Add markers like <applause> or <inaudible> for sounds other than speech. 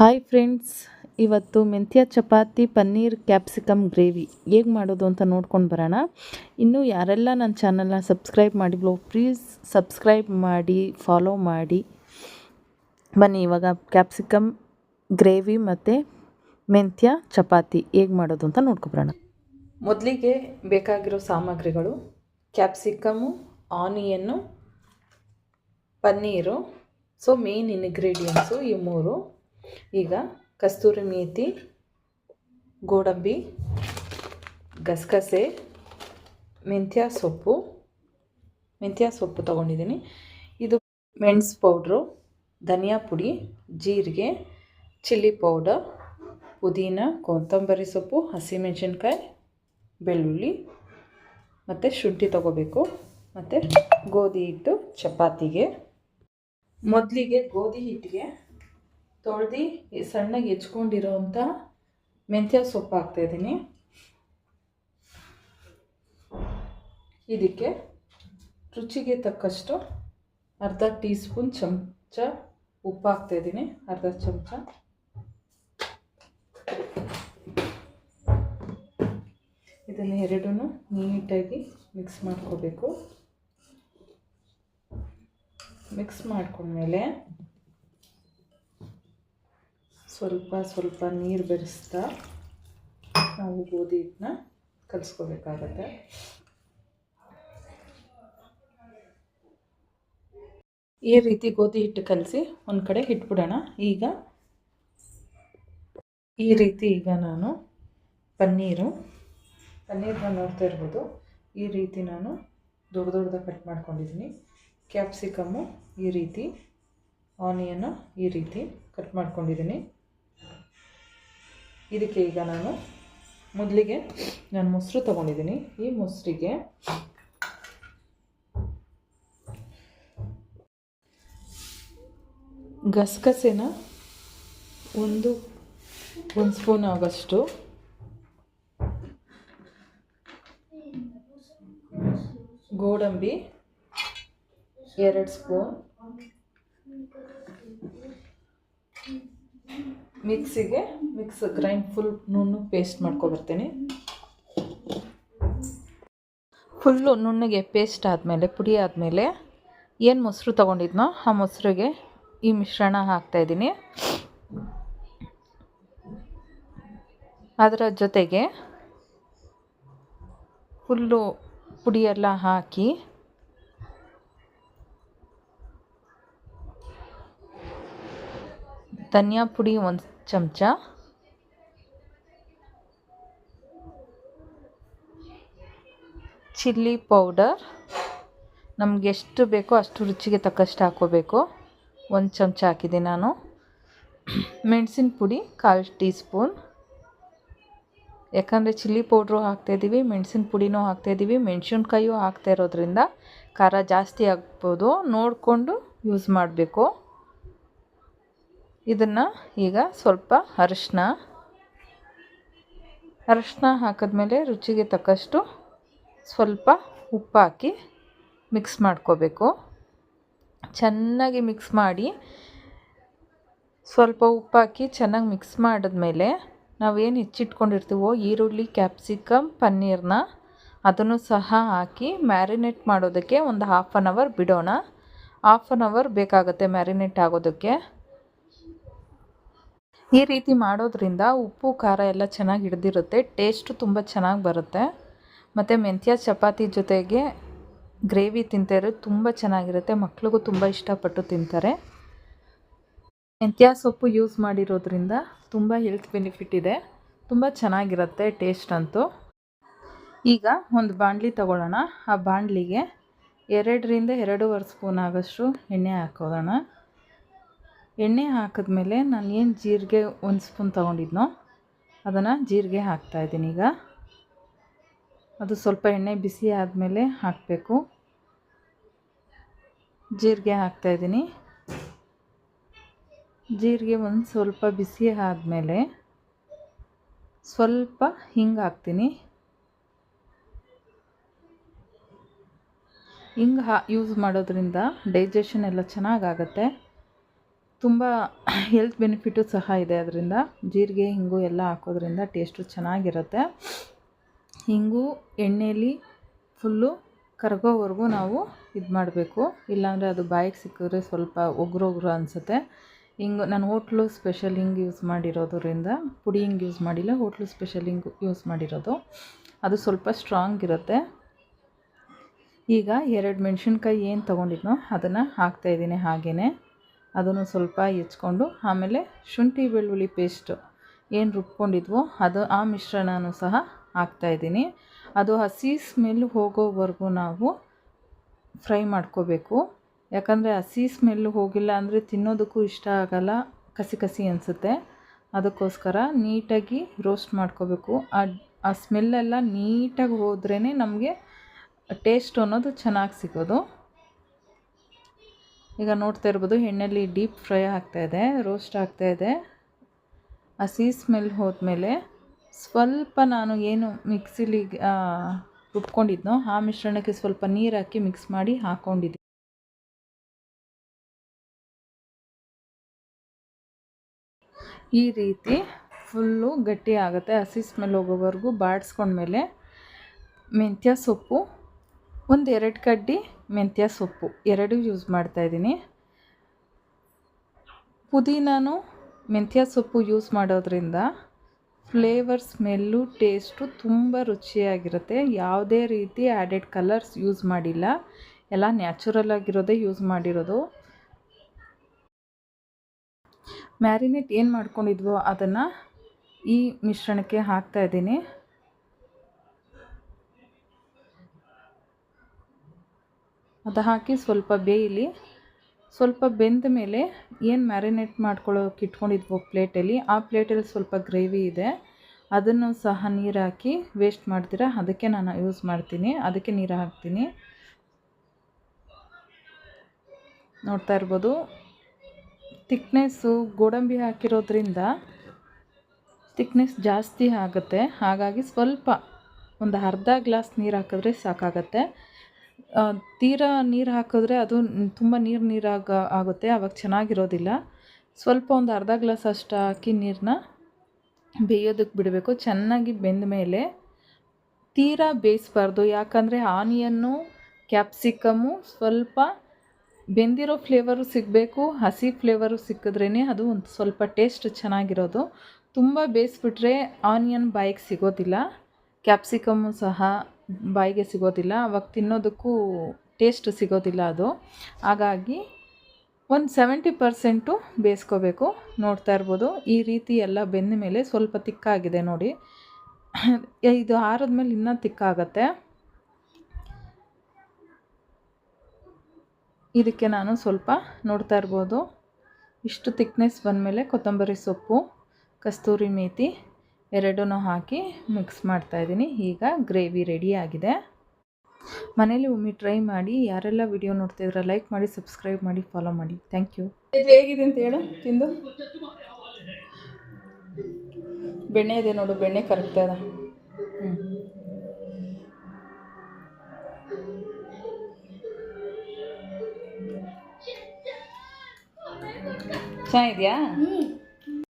Hi friends, ಇವತ್ತು ಮೆಂತ್ಯ chapati paneer capsicum gravy. ಹೇಗೆ ಮಾಡೋದು ಅಂತ ನೋಡ್ಕೊಂಡು ಬರೋಣ. ಇನ್ನೂ ಯಾರೆಲ್ಲ ನನ್ನ ಚಾನಲ್ನ ಸಬ್ಸ್ಕ್ರೈಬ್ ಮಾಡಿದ್ಲೋ ಪ್ಲೀಸ್ ಸಬ್ಸ್ಕ್ರೈಬ್ ಮಾಡಿ, ಫಾಲೋ ಮಾಡಿ. ಬನ್ನಿ, ಇವಾಗ ಕ್ಯಾಪ್ಸಿಕಮ್ ಗ್ರೇವಿ ಮತ್ತು ಮೆಂತ್ಯ ಚಪಾತಿ ಹೇಗೆ ಮಾಡೋದು ಅಂತ ನೋಡ್ಕೊಬರೋಣ ಮೊದಲಿಗೆ ಬೇಕಾಗಿರೋ ಸಾಮಗ್ರಿಗಳು, capsicum, onion, paneer, so main ingredients ಈ ಮೂರು. ಈಗ ಕಸ್ತೂರಿ ಮೇಥಿ ಗೋಡಂಬಿ, ಗಸಗಸೆ, ಮೆಂತ್ಯ ಸೊಪ್ಪು. ಮೆಂತ್ಯ ಸೊಪ್ಪು ತಗೊಂಡಿದ್ದೀನಿ. ಇದು ಮೆಣಸು ಪೌಡ್ರು, ಧನಿಯಾ ಪುಡಿ, ಜೀರಿಗೆ, ಚಿಲ್ಲಿ ಪೌಡರ್, ಪುದೀನ, ಕೊತ್ತಂಬರಿ ಸೊಪ್ಪು, ಹಸಿಮೆಣಸಿನ್ಕಾಯಿ, ಬೆಳ್ಳುಳ್ಳಿ ಮತ್ತು ಶುಂಠಿ ತಗೋಬೇಕು. ಮತ್ತು ಗೋಧಿ ಹಿಟ್ಟು ಚಪಾತಿಗೆ. ಮೊದಲಿಗೆ ಗೋಧಿ ಹಿಟ್ಟಿಗೆ ತೊಳೆದು ಸಣ್ಣಗೆ ಹೆಚ್ಕೊಂಡಿರೋವಂಥ ಮೆಂತ್ಯ ಸೊಪ್ಪು ಹಾಕ್ತಾಯಿದ್ದೀನಿ ಇದಕ್ಕೆ ರುಚಿಗೆ ತಕ್ಕಷ್ಟು ಅರ್ಧ ಟೀ ಸ್ಪೂನ್ ಚಮಚ ಉಪ್ಪು ಹಾಕ್ತಾಯಿದ್ದೀನಿ ಅರ್ಧ ಚಮಚ. ಇದನ್ನು ಎರಡೂ ನೀಟಾಗಿ ಮಿಕ್ಸ್ ಮಾಡ್ಕೋಬೇಕು. ಮಿಕ್ಸ್ ಮಾಡ್ಕೊಂಡ್ಮೇಲೆ ಸ್ವಲ್ಪ ಸ್ವಲ್ಪ ನೀರು ಬೆರೆಸ್ತಾ ನಾವು ಗೋಧಿ ಹಿಟ್ಟನ್ನ ಕಲಿಸ್ಕೋಬೇಕಾಗತ್ತೆ. ಈ ರೀತಿ ಗೋಧಿ ಹಿಟ್ಟು ಕಲಸಿ ಒಂದು ಕಡೆ ಇಟ್ಬಿಡೋಣ ಈಗ ಈ ರೀತಿ ಈಗ ನಾನು ಪನ್ನೀರು ಪನ್ನೀರನ್ನ ನೋಡ್ತಾ ಇರ್ಬೋದು. ಈ ರೀತಿ ನಾನು ದೊಡ್ಡ ದೊಡ್ಡದಾಗಿ ಕಟ್ ಮಾಡ್ಕೊಂಡಿದ್ದೀನಿ ಕ್ಯಾಪ್ಸಿಕಮ್ಮು ಈ ರೀತಿ, ಆನಿಯನ್ನು ಈ ರೀತಿ ಕಟ್ ಮಾಡ್ಕೊಂಡಿದ್ದೀನಿ ಇದಕ್ಕೆ ಈಗ ನಾನು ಮೊದಲಿಗೆ ನಾನು ಮೊಸರು ತೊಗೊಂಡಿದ್ದೀನಿ. ಈ ಮೊಸರಿಗೆ ಗಸಗಸೆನ ಒಂದು ಒಂದು ಸ್ಪೂನ್ ಆಗಷ್ಟು ಗೋಡಂಬಿ ಎರಡು ಸ್ಪೂನ್ ಮಿಕ್ಸಿಗೆ ಮಿಕ್ಸ್ ಗ್ರೈಂಡ್ ಫುಲ್ ನುಣ್ಣು ಪೇಸ್ಟ್ ಮಾಡ್ಕೊಬರ್ತೀನಿ ಫುಲ್ಲು ನುಣ್ಣಗೆ ಪೇಸ್ಟ್ ಆದಮೇಲೆ, ಪುಡಿ ಆದಮೇಲೆ ಏನು ಮೊಸರು ತೊಗೊಂಡಿದ್ನೋ ಆ ಮೊಸರಿಗೆ ಈ ಮಿಶ್ರಣ ಹಾಕ್ತಾಯಿದ್ದೀನಿ ಅದರ ಜೊತೆಗೆ ಫುಲ್ಲು ಪುಡಿಯೆಲ್ಲ ಹಾಕಿ ಧನಿಯಾ ಪುಡಿ ಒಂದು ಚಮಚ. Chilli powder. ನಮ್ಗೆ ಎಷ್ಟು ಬೇಕೋ ಅಷ್ಟು ರುಚಿಗೆ ತಕ್ಕಷ್ಟು ಹಾಕೋಬೇಕು. ಒಂದು ಚಮಚ ಹಾಕಿದ್ದೀನಿ ನಾನು. ಮೆಣಸಿನ ಪುಡಿ ಕಾಲು ಟೀ ಸ್ಪೂನ್ ಯಾಕಂದರೆ ಚಿಲ್ಲಿ ಪೌಡ್ರು ಹಾಕ್ತಾಯಿದ್ದೀವಿ ಮೆಣಸಿನ ಪುಡಿನೂ ಹಾಕ್ತಾಯಿದ್ದೀವಿ ಮೆಣಸಿನ್ಕಾಯಿಯೂ ಹಾಕ್ತಾ ಇರೋದ್ರಿಂದ ಖಾರ ಜಾಸ್ತಿ ಆಗ್ಬೋದು. ನೋಡಿಕೊಂಡು ಯೂಸ್ ಮಾಡಬೇಕು. ಇದನ್ನು ಈಗ ಸ್ವಲ್ಪ ಅರಶಿನ ಅರಶಿನ ಹಾಕಿದ್ಮೇಲೆ ರುಚಿಗೆ ತಕ್ಕಷ್ಟು ಸ್ವಲ್ಪ ಉಪ್ಪು ಹಾಕಿ ಮಿಕ್ಸ್ ಮಾಡ್ಕೋಬೇಕು. ಚೆನ್ನಾಗಿ ಮಿಕ್ಸ್ ಮಾಡಿ ಸ್ವಲ್ಪ ಉಪ್ಪು ಹಾಕಿ ಚೆನ್ನಾಗಿ ಮಿಕ್ಸ್ ಮಾಡಿದ್ಮೇಲೆ ನಾವೇನು ಹೆಚ್ಚಿಟ್ಕೊಂಡಿರ್ತೀವೋ ಈರುಳ್ಳಿ ಕ್ಯಾಪ್ಸಿಕಮ್ ಪನ್ನೀರನ್ನ ಅದನ್ನು ಸಹ ಹಾಕಿ ಮ್ಯಾರಿನೇಟ್ ಮಾಡೋದಕ್ಕೆ ಒಂದು ಹಾಫ್ ಆನ್ ಅವರ್ ಬಿಡೋಣ. ಹಾಫ್ ಆನ್ ಅವರ್ ಬೇಕಾಗುತ್ತೆ ಮ್ಯಾರಿನೇಟ್ ಆಗೋದಕ್ಕೆ. ಈ ರೀತಿ ಮಾಡೋದ್ರಿಂದ ಉಪ್ಪು, ಖಾರ ಎಲ್ಲ ಚೆನ್ನಾಗಿ ಹಿಡ್ದಿರುತ್ತೆ. ಟೇಸ್ಟು ತುಂಬ ಚೆನ್ನಾಗಿ ಬರುತ್ತೆ. ಮತ್ತು ಮೆಂತ್ಯ, ಚಪಾತಿ ಜೊತೆಗೆ ಗ್ರೇವಿ ತಿಂತಾರೆ ತುಂಬ ಚೆನ್ನಾಗಿರುತ್ತೆ. ಮಕ್ಳಿಗೂ ತುಂಬ ಇಷ್ಟಪಟ್ಟು ತಿಂತಾರೆ. ಮೆಂತ್ಯ ಸೊಪ್ಪು ಯೂಸ್ ಮಾಡಿರೋದ್ರಿಂದ ತುಂಬ ಹೆಲ್ತ್ ಬೆನಿಫಿಟ್ ಇದೆ. ತುಂಬ ಚೆನ್ನಾಗಿರುತ್ತೆ ಟೇಸ್ಟ್ ಅಂತೂ. ಈಗ ಒಂದು ಬಾಣಲಿ ತಗೊಳ್ಳೋಣ. ಆ ಬಾಣಲಿಗೆ ಎರಡರಿಂದ ಎರಡೂವರೆ ಸ್ಪೂನ್ ಆಗೋಷ್ಟು ಎಣ್ಣೆ ಹಾಕೋಣ ಎಣ್ಣೆ ಹಾಕಿದ್ಮೇಲೆ ನಾನು ಏನು ಜೀರಿಗೆ ಒಂದು ಸ್ಪೂನ್ ತೊಗೊಂಡಿದ್ನೋ ಅದನ್ನು ಜೀರಿಗೆ ಹಾಕ್ತಾಯಿದ್ದೀನಿ ಈಗ. ಅದು ಸ್ವಲ್ಪ ಎಣ್ಣೆ ಬಿಸಿ ಆದಮೇಲೆ ಹಾಕಬೇಕು. ಜೀರಿಗೆ ಹಾಕ್ತಾಯಿದ್ದೀನಿ ಜೀರಿಗೆ ಒಂದು ಸ್ವಲ್ಪ ಬಿಸಿ ಆದಮೇಲೆ ಸ್ವಲ್ಪ ಹಿಂಗೆ ಹಾಕ್ತೀನಿ. ಹಿಂಗೆ ಹಾ ಯೂಸ್ ಮಾಡೋದ್ರಿಂದ ಡೈಜೆಷನ್ ಎಲ್ಲ ಚೆನ್ನಾಗಾಗತ್ತೆ. ತುಂಬ ಹೆಲ್ತ್ ಬೆನಿಫಿಟು ಸಹ ಇದೆ ಅದರಿಂದ. ಜೀರಿಗೆ, ಹಿಂಗು ಎಲ್ಲ ಹಾಕೋದ್ರಿಂದ ಟೇಸ್ಟು ಚೆನ್ನಾಗಿರುತ್ತೆ. ಹಿಂಗು ಎಣ್ಣೆಯಲ್ಲಿ ಫುಲ್ಲು ಕರಗೋವರೆಗೂ ನಾವು ಇದು ಮಾಡಬೇಕು. ಇಲ್ಲಾಂದರೆ ಅದು ಬಾಯಿಗೆ ಸಿಕ್ಕಿದ್ರೆ ಸ್ವಲ್ಪ ಒಗ್ರು ಒಗ್ರು ಅನಿಸುತ್ತೆ. ಹಿಂಗು ನಾನು ಹೋಟ್ಲು ಸ್ಪೆಷಲ್ ಹಿಂಗೆ ಯೂಸ್ ಮಾಡಿರೋದ್ರಿಂದ, ಪುಡಿ ಹಿಂಗೆ ಯೂಸ್ ಮಾಡಿಲ್ಲ, ಹೋಟ್ಲು ಸ್ಪೆಷಲ್ ಹಿಂಗೆ ಯೂಸ್ ಮಾಡಿರೋದು. ಅದು ಸ್ವಲ್ಪ ಸ್ಟ್ರಾಂಗ್ ಇರುತ್ತೆ. ಈಗ ಎರಡು ಮೆಣಸಿನ್ಕಾಯಿ ಏನು ತೊಗೊಂಡಿದ್ನೋ ಅದನ್ನು ಹಾಕ್ತಾಯಿದ್ದೀನಿ ಹಾಗೆಯೇ ಅದನ್ನು ಸ್ವಲ್ಪ ಹೆಚ್ಕೊಂಡು ಆಮೇಲೆ ಶುಂಠಿ ಬೆಳ್ಳುಳ್ಳಿ ಪೇಸ್ಟು ಏನು ರುಬ್ಕೊಂಡಿದ್ವೋ ಅದು ಆ ಮಿಶ್ರಣನೂ ಸಹ ಹಾಕ್ತಾಯಿದ್ದೀನಿ ಅದು ಹಸಿ ಸ್ಮೆಲ್ ಹೋಗೋವರೆಗೂ ನಾವು ಫ್ರೈ ಮಾಡ್ಕೋಬೇಕು. ಯಾಕಂದರೆ ಹಸಿ ಸ್ಮೆಲ್ ಹೋಗಿಲ್ಲ ಅಂದರೆ ತಿನ್ನೋದಕ್ಕೂ ಇಷ್ಟ ಆಗಲ್ಲ, ಕಸಿ ಕಸಿ ಅನಿಸುತ್ತೆ. ಅದಕ್ಕೋಸ್ಕರ ನೀಟಾಗಿ ರೋಸ್ಟ್ ಮಾಡ್ಕೋಬೇಕು. ಆ ಆ ಸ್ಮೆಲ್ಲೆಲ್ಲ ನೀಟಾಗಿ ಹೋದ್ರೇ ನಮಗೆ ಟೇಸ್ಟ್ ಅನ್ನೋದು ಚೆನ್ನಾಗಿ ಸಿಗೋದು. ಈಗ ನೋಡ್ತಾ ಇರ್ಬೋದು, ಎಣ್ಣೆಲಿ ಡೀಪ್ ಫ್ರೈ ಆಗ್ತಾ ಇದೆ, ರೋಸ್ಟ್ ಆಗ್ತಾ ಇದೆ. ಹಸಿ ಸ್ಮೆಲ್ ಹೋದ್ಮೇಲೆ ಸ್ವಲ್ಪ ನಾನು ಏನು ಮಿಕ್ಸಿಲಿ ರುಬ್ಕೊಂಡಿದ್ನೋ ಆ ಮಿಶ್ರಣಕ್ಕೆ ಸ್ವಲ್ಪ ನೀರು ಹಾಕಿ ಮಿಕ್ಸ್ ಮಾಡಿ ಹಾಕ್ಕೊಂಡಿದ್ದೆ ಈ ರೀತಿ ಫುಲ್ಲು ಗಟ್ಟಿ ಆಗುತ್ತೆ. ಹಸಿ ಸ್ಮೆಲ್ ಹೋಗೋವರೆಗೂ ಬಾಡಿಸ್ಕೊಂಡ್ಮೇಲೆ ಮೆಂತ್ಯ ಸೊಪ್ಪು ಒಂದು ಎರಡು ಕಡ್ಡಿ ಮೆಂತ್ಯ ಸೊಪ್ಪು ಎರಡು ಯೂಸ್ ಮಾಡ್ತಾಯಿದ್ದೀನಿ ಪುದೀನಾನು ಮೆಂತ್ಯ ಸೊಪ್ಪು ಯೂಸ್ ಮಾಡೋದ್ರಿಂದ ಫ್ಲೇವರ್ ಸ್ಮೆಲ್ಲು ಟೇಸ್ಟು ತುಂಬ ರುಚಿಯಾಗಿರುತ್ತೆ. ಯಾವುದೇ ರೀತಿ ಆ್ಯಡೆಡ್ ಕಲರ್ಸ್ ಯೂಸ್ ಮಾಡಿಲ್ಲ. ಎಲ್ಲ ನ್ಯಾಚುರಲ್ ಆಗಿರೋದೇ ಯೂಸ್ ಮಾಡಿರೋದು. ಮ್ಯಾರಿನೇಟ್ ಏನು ಮಾಡ್ಕೊಂಡಿದ್ವೋ ಅದನ್ನು ಈ ಮಿಶ್ರಣಕ್ಕೆ ಹಾಕ್ತಾ ಇದ್ದೀನಿ. ಅದು ಹಾಕಿ ಸ್ವಲ್ಪ ಬೇಯಲಿ, ಸ್ವಲ್ಪ ಬೆಂದ ಮೇಲೆ ಏನು ಮ್ಯಾರಿನೇಟ್ ಮಾಡ್ಕೊಳ್ಳೋಕೆ ಇಟ್ಕೊಂಡಿದ್ವು ಪ್ಲೇಟಲ್ಲಿ, ಆ ಪ್ಲೇಟಲ್ಲಿ ಸ್ವಲ್ಪ ಗ್ರೇವಿ ಇದೆ. ಅದನ್ನು ಸಹ ನೀರು ಹಾಕಿ ವೇಸ್ಟ್ ಮಾಡ್ತೀರಾ? ಅದಕ್ಕೆ ನಾನು ಯೂಸ್ ಮಾಡ್ತೀನಿ. ಅದಕ್ಕೆ ನೀರು ಹಾಕ್ತೀನಿ. ನೋಡ್ತಾ ಇರ್ಬೋದು. ತಿಕ್ನೆಸ್ಸು ಗೋಡಂಬಿ ಹಾಕಿರೋದ್ರಿಂದ ತಿಕ್ನೆಸ್ ಜಾಸ್ತಿ ಆಗುತ್ತೆ. ಹಾಗಾಗಿ ಸ್ವಲ್ಪ ಒಂದು ಅರ್ಧ ಗ್ಲಾಸ್ ನೀರು ಹಾಕಿದ್ರೆ ಸಾಕಾಗತ್ತೆ. ತೀರಾ ನೀರು ಹಾಕಿದ್ರೆ ಅದು ತುಂಬ ನೀರು ನೀರಾಗ ಆಗುತ್ತೆ ಆವಾಗ ಚೆನ್ನಾಗಿರೋದಿಲ್ಲ. ಸ್ವಲ್ಪ ಒಂದು ಅರ್ಧ ಗ್ಲಾಸ್ ಅಷ್ಟು ಹಾಕಿ ನೀರನ್ನ ಬೇಯೋದಕ್ಕೆ ಬಿಡಬೇಕು. ಚೆನ್ನಾಗಿ ಬೆಂದ ಮೇಲೆ ತೀರಾ ಬೇಯಿಸ್ಬಾರ್ದು. ಯಾಕಂದರೆ ಆನಿಯನ್ನು ಕ್ಯಾಪ್ಸಿಕಮ್ಮು ಸ್ವಲ್ಪ ಬೆಂದಿರೋ ಫ್ಲೇವರು ಸಿಗಬೇಕು, ಹಸಿ ಫ್ಲೇವರು ಸಿಕ್ಕಿದ್ರೇ ಅದು ಒಂದು ಸ್ವಲ್ಪ ಟೇಸ್ಟ್ ಚೆನ್ನಾಗಿರೋದು. ತುಂಬ ಬೇಯಿಸ್ಬಿಟ್ರೆ ಆನಿಯನ್ ಬಾಯಿಗೆ ಸಿಗೋದಿಲ್ಲ. ಕ್ಯಾಪ್ಸಿಕಮ್ಮು ಸಹ ಬಾಯಿಗೆ ಸಿಗೋದಿಲ್ಲ, ಅವಾಗ ತಿನ್ನೋದಕ್ಕೂ ಟೇಸ್ಟ್ ಸಿಗೋದಿಲ್ಲ ಅದು. ಹಾಗಾಗಿ ಒಂದು ಸೆವೆಂಟಿ ಪರ್ಸೆಂಟು ಬೇಯಿಸ್ಕೋಬೇಕು. ನೋಡ್ತಾ ಇರ್ಬೋದು. ಈ ರೀತಿ ಎಲ್ಲ ಬೆಂದ ಮೇಲೆ ಸ್ವಲ್ಪ ತಿಕ್ಕಾಗಿದೆ ನೋಡಿ. <coughs> ಇದು ಆರಿದ್ಮೇಲೆ ಇನ್ನೂ ತಿಕ್ಕಾಗತ್ತೆ. ಇದಕ್ಕೆ ನಾನು ಸ್ವಲ್ಪ ನೋಡ್ತಾ ಇರ್ಬೋದು. ಇಷ್ಟು ತಿಕ್ನೆಸ್ ಬಂದಮೇಲೆ ಕೊತ್ತಂಬರಿ ಸೊಪ್ಪು, ಕಸ್ತೂರಿ ಮೇಥಿ ಎರಡೂ ಹಾಕಿ ಮಿಕ್ಸ್ ಮಾಡ್ತಾಯಿದ್ದೀನಿ ಈಗ ಗ್ರೇವಿ ರೆಡಿ ಆಗಿದೆ. ಮನೇಲಿ ಒಮ್ಮೆ ಟ್ರೈ ಮಾಡಿ ಯಾರೆಲ್ಲ ವಿಡಿಯೋ ನೋಡ್ತಿದ್ರೆ ಲೈಕ್ ಮಾಡಿ ಸಬ್ಸ್ಕ್ರೈಬ್ ಮಾಡಿ ಫಾಲೋ ಮಾಡಿ. Thank you. ಹೇಗಿದೆ ಅಂತ ಹೇಳು ತಿಂದು. ಬೆಣ್ಣೆ ಇದೆ ನೋಡು ಬೆಣ್ಣೆ ಕರಗ್ತಾ ಇದೆ. ಹ್ಞೂ ಚೆನ್ನಾಗಿದೆಯಾ?